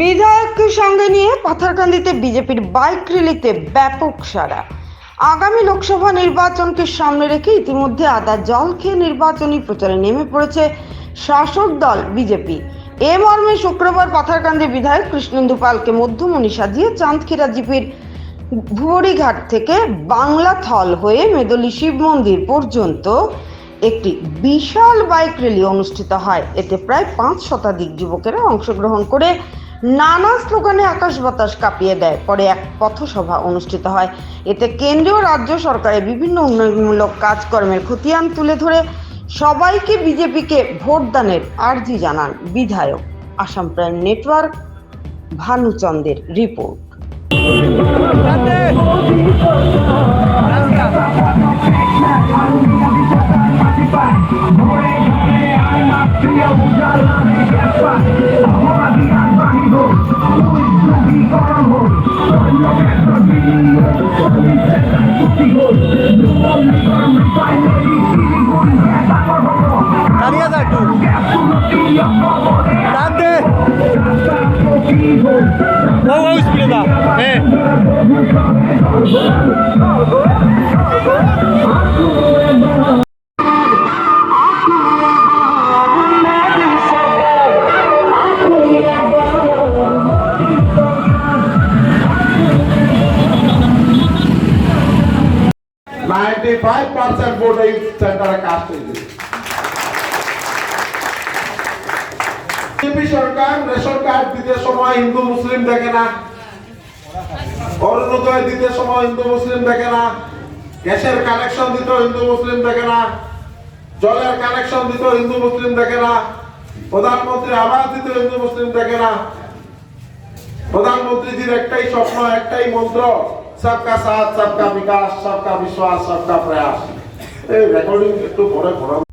বিধায়ককে সঙ্গে নিয়ে পাথারকান্দিতে বিজেপির বাইক র্যালিতে ব্যাপক সাড়া। আগামী লোকসভা নির্বাচনকে সামনে রেখে ইতিমধ্যে আদা জল খেয়ে নির্বাচনী প্রচারে নেমে পড়েছে শাসক দল বিজেপি। এ মর্মে শুক্রবার পাথারকান্দি বিধায়ক কৃষ্ণেন্দু পালকে মধ্যমণি সাজিয়ে চাঁদখিরা জিপির ভুবড়িঘাট থেকে বাংলা থল হয়ে মেদলি শিব মন্দির পর্যন্ত একটি বিশাল বাইক র্যালি অনুষ্ঠিত হয়। এতে প্রায় পাঁচ শতাধিক যুবকেরা অংশগ্রহণ করে নানা স্লোগানে আকাশ বাতাস কাঁপিয়ে দেয়। পরে এক পথসভা অনুষ্ঠিত হয়। এতে কেন্দ্রীয় রাজ্য সরকারের বিভিন্ন উন্নয়নমূলক কাজকর্মের খতিয়ান তুলে ধরে সবাইকে বিজেপিকে ভোটদানের আর্জি জানান বিধায়ক। আসাম প্রাইম নেটওয়ার্ক ভানুচন্দের রিপোর্ট। দাঁড়িয়ে যা একটু। টান দে। ও স্পিডে নাইনটি ফাইভ পার্সেন্ট ভোট এই সেন্টারে কাস্ট হয়েছে বিজেপি সরকার, রেশন কার্ড দিতে সময় হিন্দু, মুসলিম দেখে না। অরুণোদয় দিতে সময় হিন্দু, মুসলিম দেখে না। গ্যাসের কানেকশন দিত হিন্দু, মুসলিম দেখে না। জলের কানেকশন দিত হিন্দু, মুসলিম দেখে না। প্রধানমন্ত্রী আবাস দিত হিন্দু, মুসলিম দেখে না। প্রধানমন্ত্রীজির একটাই স্বপ্ন, একটাই মন্ত্র, সবকা সাথ, সবকা বিকাশ, সবকা বিশ্বাস, সবকা প্রয়াস। এই রেকর্ডিং একটু পরে পড়াবো